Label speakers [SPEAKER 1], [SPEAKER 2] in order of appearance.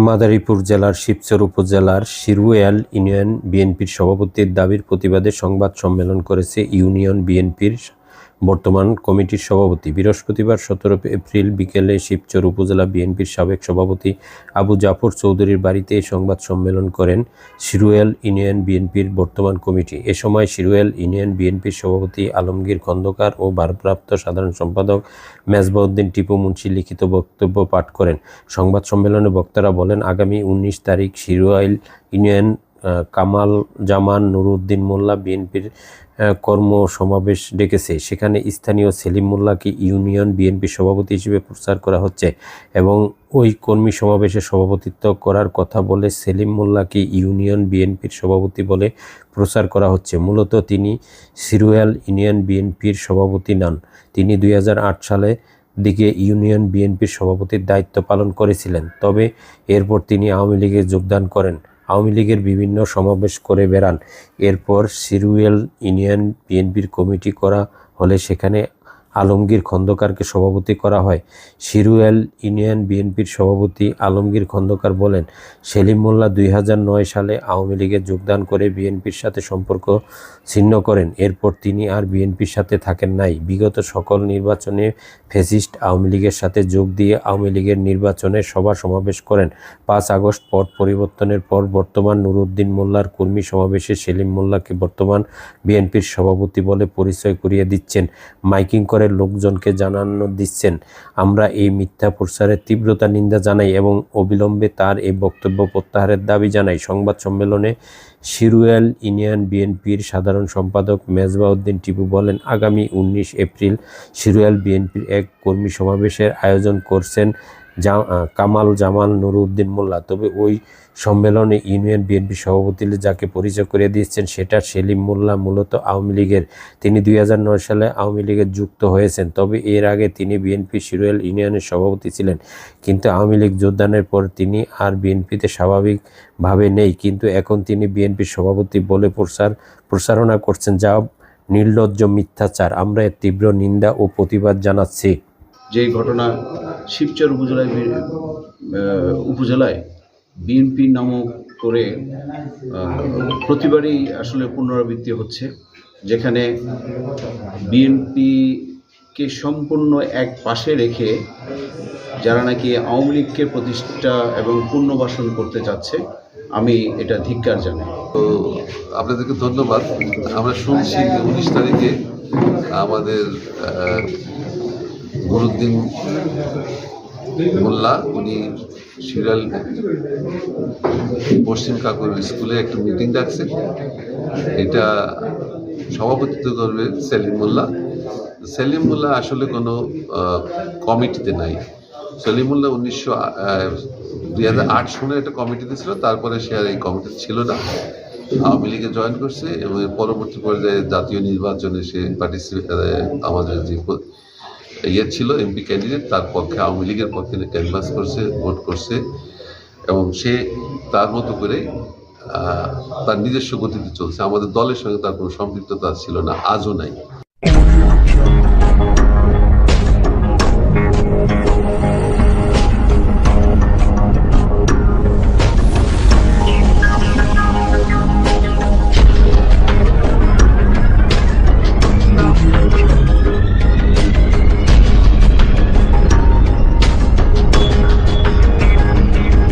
[SPEAKER 1] মাদারীপুর জেলার শিবচর উপজেলার শিরুয়াল ইউনিয়ন বিএনপির সভাপতির দাবির প্রতিবাদে সংবাদ সম্মেলন করেছে ইউনিয়ন বিএনপির বর্তমান কমিটির সভাপতি। বৃহস্পতিবার সতেরো এপ্রিল বিকেলে শিবচর উপজেলা বিএনপির সাবেক সভাপতি আবু জাফর চৌধুরীর বাড়িতে সংবাদ সম্মেলন করেন শিরুয়াল ইউনিয়ন বিএনপির বর্তমান কমিটি। এ সময় শিরুয়াল ইউনিয়ন বিএনপির সভাপতি আলমগীর খন্দকার ও ভারপ্রাপ্ত সাধারণ সম্পাদক মেজবাউদ্দিন টিপু মুন্সি লিখিত বক্তব্য পাঠ করেন। সংবাদ সম্মেলনে বক্তারা বলেন, আগামী উনিশ তারিখ শিরুয়াইল ইউনিয়ন কামাল জামান, নুরুদ্দিন মোল্লা বিএনপির কর্ম সমাবেশ ডেকেছে। সেখানে স্থানীয় সেলিম মোল্লাকে ইউনিয়ন বিএনপি সভাপতি হিসেবে প্রচার করা হচ্ছে এবং ওই কর্মী সমাবেশে সভাপতিত্ব করার কথা বলে সেলিম মোল্লাকে ইউনিয়ন বিএনপির সভাপতি বলে প্রচার করা হচ্ছে। মূলত তিনি সিরুয়াল ইউনিয়ন বিএনপির সভাপতি নন। তিনি দুই সালে দিকে ইউনিয়ন বিএনপির সভাপতির দায়িত্ব পালন করেছিলেন। তবে এরপর তিনি আওয়ামী লীগে যোগদান করেন। আওয়ামী লীগের বিভিন্ন সমাবেশ করে বেড়ান। এরপর সিরুয়েল ইউনিয়ন বিএনপির কমিটি করা হলে সেখানে আলমগীর খন্দকারকে সভাপতি করা হয়। সিরুয়েল ইউনিয়ন বিএনপির সভাপতি আলমগীর খন্দকার বলেন, সেলিম মোল্লা দুই হাজার নয় সালে আওয়ামী লীগে যোগদান করে বিএনপির সাথে সম্পর্ক ছিন্ন করেন। এরপর তিনি আর বিএনপির সাথে থাকেন নাই। বিগত সকল নির্বাচনে ফেসিস্ট আওয়ামী লীগের সাথে যোগ দিয়ে আওয়ামী লীগের নির্বাচনে সভা সমাবেশ করেন। পাঁচ আগস্ট পট পরিবর্তনের পর বর্তমান নুরুদ্দিন মোল্লার কর্মী সমাবেশে সেলিম মোল্লাকে বর্তমান বিএনপির সভাপতি বলে পরিচয় করিয়ে দিচ্ছেন। মাইকিং করে লোকজনকে জানানো দিচ্ছেন। আমরা এই মিথ্যা প্রচারের তীব্রতা, নিন্দা জানাই এবং অবিলম্বে তার এই বক্তব্য প্রত্যাহারের দাবি জানাই। সংবাদ সম্মেলনে শিরুয়াল ইউনিয়ন বিএনপির সাধারণ সম্পাদক মেজবাউদ্দিন টিপু বলেন, আগামী উনিশ এপ্রিল শিরুয়াল বিএনপির এক কর্মী সমাবেশের আয়োজন করছেন কামাল জামাল নুরুদ্দিন মোল্লা। তবে ওই সম্মেলনে ইউনিয়ন বিএনপি সভাপতি যাকে পরিচয় করে দিয়েছেন, সেটা সেলিম মোল্লা, মূলত আওয়ামী লীগের। তিনি দুই হাজার নয় সালে আওয়ামী লীগে যুক্ত হয়েছেন। তবে এর আগে তিনি বিএনপি শিরোয়াল ইউনিয়নের সভাপতি ছিলেন। কিন্তু আওয়ামী লীগ যোগদানের পর তিনি আর বিএনপিতে স্বাভাবিকভাবে নেই। কিন্তু এখন তিনি বিএনপির সভাপতি বলে প্রচার, প্রচারণা করছেন যা নির্লজ্জ মিথ্যাচার। আমরা এর তীব্র নিন্দা ও প্রতিবাদ জানাচ্ছি।
[SPEAKER 2] যে ঘটনা শিবচর উপজেলায় উপজেলায় বিএনপি নামক করে প্রতিবারই আসলে পুনরাবৃত্তি হচ্ছে, যেখানে বিএনপিকে সম্পূর্ণ এক পাশে রেখে যারা নাকি আওয়ামী লীগকে প্রতিষ্ঠা এবং পুনর্বাসন করতে চাচ্ছে, আমি এটা ধিক্কার জানাই।
[SPEAKER 3] তো আপনাদেরকে ধন্যবাদ। আমরা শুনছি উনিশ তারিখে আমাদের নুরুদ্দিন মোল্লা, উনি সিরিয়াল পশ্চিম কাকুর স্কুলে একটা মিটিং ডাকছে এটা সভাপতিত্ব করবে সেলিম মোল্লা। সেলিম মোল্লা আসলে কোনো কমিটিতে নাই। সেলিম মোল্লা উনিশশো দুই হাজার একটা কমিটিতে ছিল, তারপরে সে আর এই কমিটিতে ছিল না। আওয়ামী লীগে জয়েন করছে এবং পরবর্তী পর্যায়ে জাতীয় নির্বাচনে সে পার্টিসিপেট আমাদের যে ইয়ে ছিল এমপি ক্যান্ডিডেট তার পক্ষে আওয়ামী লীগের পক্ষে ক্যানভাস করছে ভোট করছে এবং সে তার মতো করে তার নিজস্ব গতিতে চলছে। আমাদের দলের সঙ্গে তার কোনো সম্পৃক্ততা ছিল না, আজও নাই।